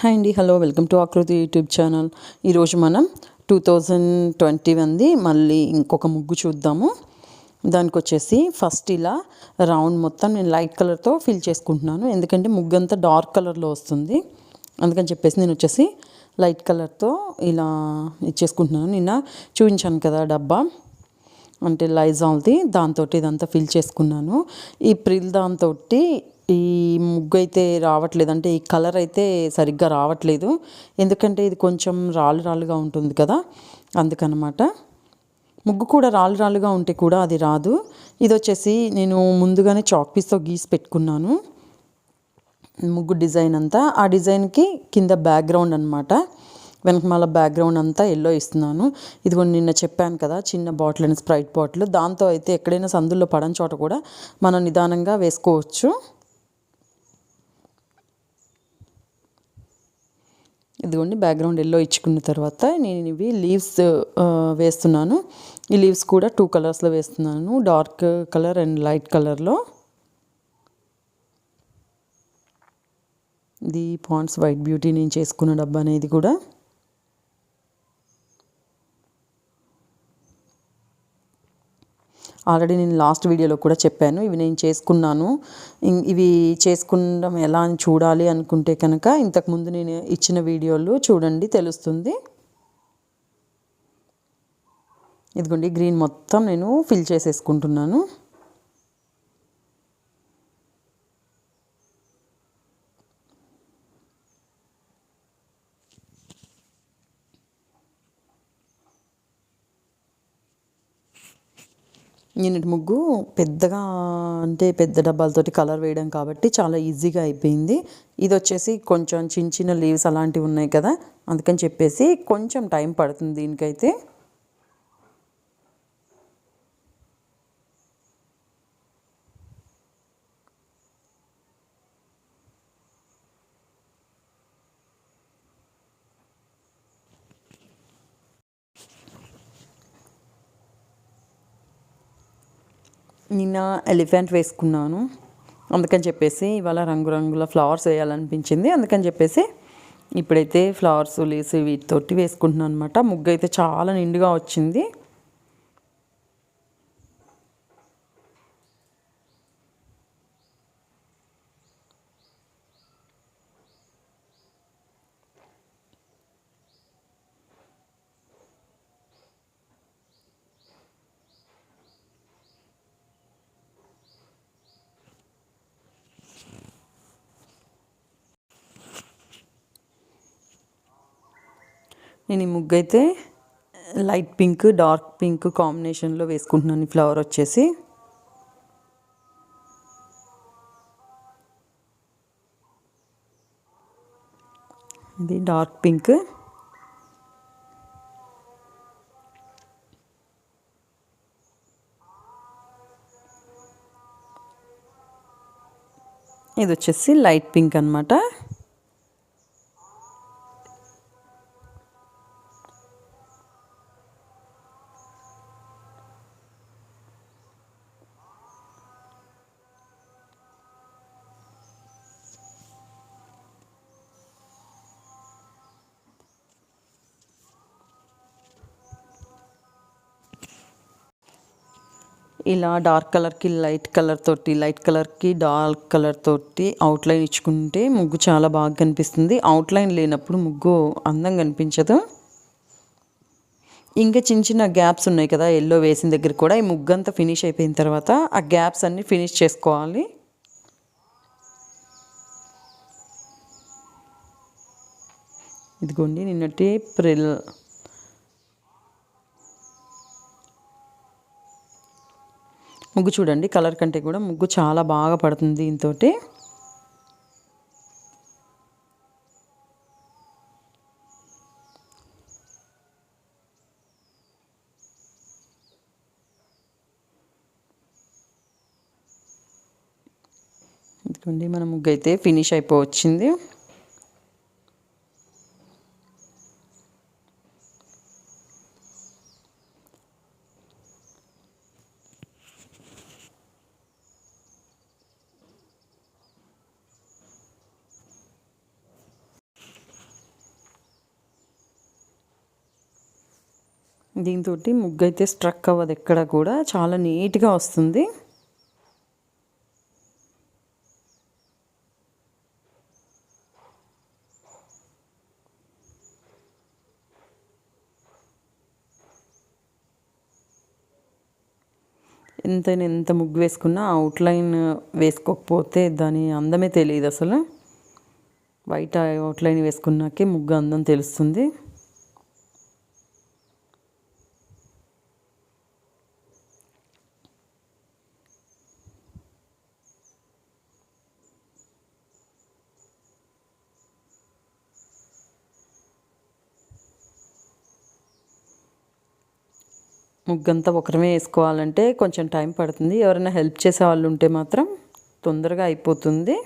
Hi అండి hello welcome to Akruti YouTube channel. ఈరోజు మనం టూ థౌజండ్ ట్వంటీ వంది మళ్ళీ ఇంకొక ముగ్గు చూద్దాము. దానికి వచ్చేసి ఫస్ట్ ఇలా రౌండ్ మొత్తం నేను లైట్ కలర్తో ఫిల్ చేసుకుంటున్నాను. ఎందుకంటే ముగ్గు అంతా డార్క్ కలర్లో వస్తుంది. అందుకని చెప్పేసి నేను వచ్చేసి లైట్ కలర్తో ఇలా ఇచ్చేసుకుంటున్నాను. నిన్న చూపించాను కదా డబ్బా. అంటే లైజాల్ది దాంతో ఇదంతా ఫిల్ చేసుకున్నాను. ఈ ప్రిల్ దాంతో ఈ ముగ్గు అయితే రావట్లేదు. అంటే ఈ కలర్ అయితే సరిగ్గా రావట్లేదు. ఎందుకంటే ఇది కొంచెం రాళ్ళు రాళ్ళుగా ఉంటుంది కదా అందుకనమాట. ముగ్గు కూడా రాళ్ళు రాళ్ళుగా ఉంటే కూడా అది రాదు. ఇది వచ్చేసి నేను ముందుగానే చాక్ పీస్తో గీసి పెట్టుకున్నాను. ముగ్గు డిజైన్ అంతా. ఆ డిజైన్కి కింద బ్యాక్గ్రౌండ్ అనమాట వెనకమాల బ్యాక్గ్రౌండ్ అంతా ఎల్లో ఇస్తున్నాను. ఇదిగో నిన్న చెప్పాను కదా చిన్న బాటిల్ అని స్ప్రైట్ బాటిల్ దాంతో అయితే ఎక్కడైనా సందుల్లో పడని చోట కూడా మనం నిదానంగా వేసుకోవచ్చు. ఇదిగోండి బ్యాక్గ్రౌండ్ ఎల్లో ఇచ్చుకున్న తర్వాత నేను ఇవి లీవ్స్ uh, వేస్తున్నాను. ఈ లీవ్స్ కూడా టూ కలర్స్లో వేస్తున్నాను. డార్క్ కలర్ అండ్ లైట్ కలర్లో ఇది పాండ్స్ వైట్ బ్యూటీ నేను చేసుకున్న డబ్బా అనేది కూడా. ఆల్రెడీ నేను లాస్ట్ వీడియోలో కూడా చెప్పాను ఇవి నేను చేసుకున్నాను. ఇవి చేసుకుందాం ఎలా అని చూడాలి అనుకుంటే కనుక ఇంతకుముందు నేను ఇచ్చిన వీడియోలు చూడండి తెలుస్తుంది. ఇదిగోండి గ్రీన్ మొత్తం నేను ఫిల్ చేసేసుకుంటున్నాను. నిన్నటి ముగ్గు పెద్దగా అంటే పెద్ద డబ్బాలతోటి కలర్ వేయడం కాబట్టి చాలా ఈజీగా అయిపోయింది. ఇది వచ్చేసి కొంచెం చిన్న చిన్న లీవ్స్ అలాంటివి ఉన్నాయి కదా అందుకని చెప్పేసి కొంచెం టైం పడుతుంది దీనికైతే. నిన్న ఎలిఫెంట్ వేసుకున్నాను. అందుకని చెప్పేసి ఇవాళ రంగురంగుల ఫ్లవర్స్ వేయాలనిపించింది. అందుకని చెప్పేసి ఇప్పుడైతే ఫ్లవర్స్ లేసి వీటితోటి వేసుకుంటున్నాను అనమాట ముగ్గు అయితే చాలా నిండుగా వచ్చింది. నేను ఈ ముగ్గు అయితే లైట్ పింక్ డార్క్ పింక్ కాంబినేషన్లో వేసుకుంటున్నాను. ఈ ఫ్లవర్ వచ్చేసి. ఇది డార్క్ పింక్. ఇది వచ్చేసి లైట్ పింక్ అనమాట ఇలా డార్క్ కలర్కి లైట్ కలర్ తోటి లైట్ కలర్కి డార్క్ కలర్ తోటి అవుట్లైన్ ఇచ్చుకుంటే ముగ్గు చాలా బాగా కనిపిస్తుంది. అవుట్లైన్ లేనప్పుడు ముగ్గు అందంగా కనిపించదు. ఇంకా చిన్న చిన్న గ్యాప్స్ ఉన్నాయి కదా ఎల్లో వేసిన దగ్గర కూడా ఈ ముగ్గు అంతా ఫినిష్ అయిపోయిన తర్వాత ఆ గ్యాప్స్ అన్నీ ఫినిష్ చేసుకోవాలి. ఇదిగోండి నిన్నటి ప్రిల్ ముగ్గు చూడండి కలర్ కంటే కూడా ముగ్గు చాలా బాగా పడుతుంది దీంతో ఇదిగోండి మన ముగ్గు అయితే ఫినిష్ అయిపోవచ్చింది. దీంతో ముగ్గు అయితే స్ట్రక్ అవ్వదు ఎక్కడ కూడా. చాలా నీట్గా వస్తుంది. ఎంతైనా ఎంత ముగ్గు వేసుకున్నా అవుట్లైన్ వేసుకోకపోతే దాని అందమే తెలియదు అసలు. వైట్ అవుట్లైన్ వేసుకున్నాకే ముగ్గు అందం తెలుస్తుంది. ముగ్గంతా ఒకరమే వేసుకోవాలంటే కొంచెం టైం పడుతుంది. ఎవరైనా హెల్ప్ చేసే వాళ్ళు ఉంటే మాత్రం తొందరగా అయిపోతుంది.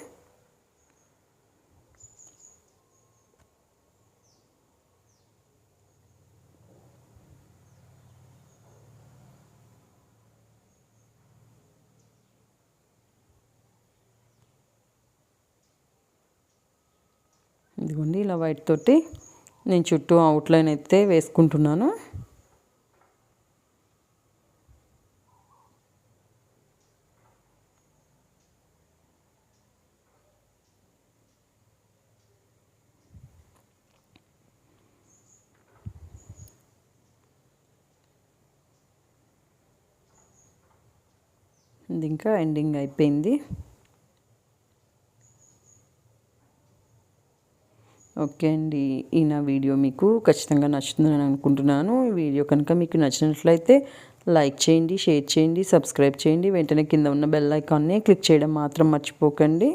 ఇదిగోండి ఇలా వైట్ తోటి నేను చుట్టూ అవుట్లైన్ అయితే వేసుకుంటున్నాను. ఇది ఇంకా ఎండింగ్ అయిపోయింది. ఓకే అండి ఈ నా వీడియో మీకు ఖచ్చితంగా నచ్చుతుందని అనుకుంటున్నాను. ఈ వీడియో కనుక మీకు నచ్చినట్లయితే లైక్ చేయండి షేర్ చేయండి సబ్స్క్రైబ్ చేయండి. వెంటనే కింద ఉన్న బెల్ ఐకాన్ని క్లిక్ చేయడం మాత్రం మర్చిపోకండి.